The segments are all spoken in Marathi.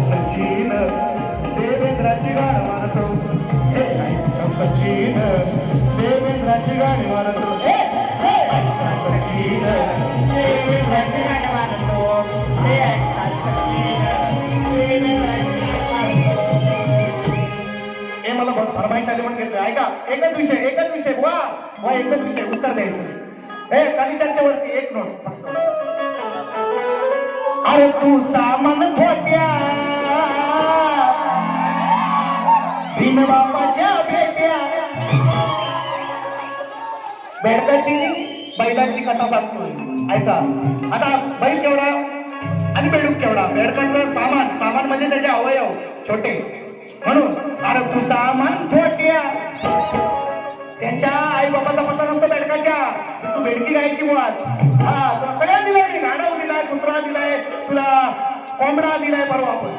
सचिन। देवेंद्राची गाणं मारतो हे सचिन। मला म्हणून घेतलं ऐका एकच विषय एकच विषय वा वा एकच विषय उत्तर द्यायचं. ए कालीचरच्या वरती एक नोट अरे तू सामान थोट्या बिन बापाच्या भेट्या. बेडकाची बैलाची कथा सांगतो. ऐका आता बैल केवढा आणि बेडूक केवढा? बेडकाचं सामान सामान म्हणजे त्याचे अवयव छोटे. म्हणून अरे तू सामान थोट्या त्यांच्या आई बाबाचा पत्ता नसतो बेडकाच्या. तू बेडकी गायची मुळात. हा तुला सगळ्या दिलाय मी. गाढव दिलाय कुत्रा दिलाय तुला कोंबडा दिलाय परवा आपण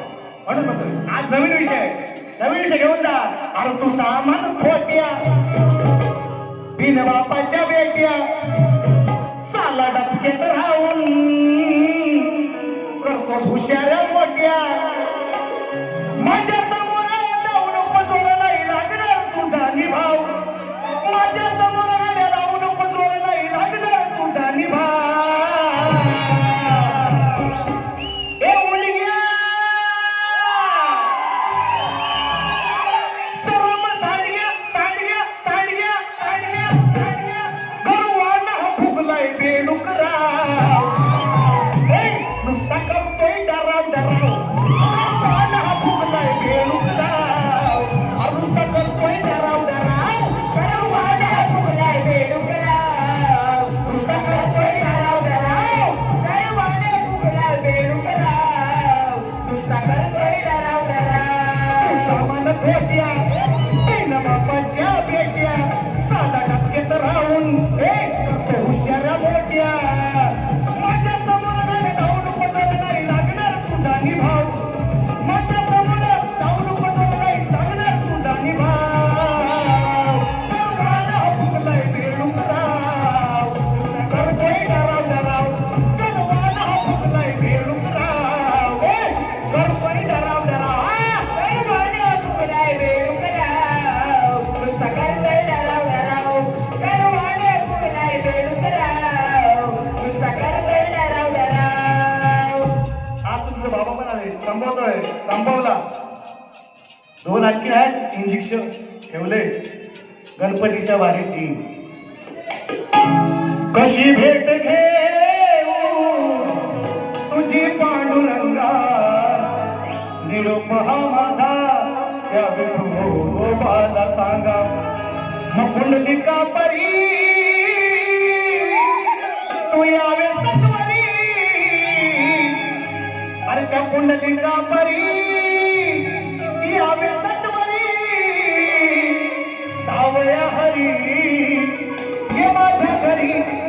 म्हणून म्हणतो आज नवीन विषय. आहे. नवीन विषय घेऊन जा. अरे तू सामान थोट्या बिन बापाच्या बेट्या साला डबके तर राहून करतोस हुशार Nukra संभवला दोन आणखी आहेत इंजेक्शन ठेवले. गणपतीच्या वारीत तीन. कशी भेट घे तुझी पांडुरंगा? निरोप हा माझा त्या विठोबाला हो सांगा. मग कुंडलिका परी अर्क पुंडलिका परी? यावे सत्वरी? सावया हरी ये माझ्या घरी.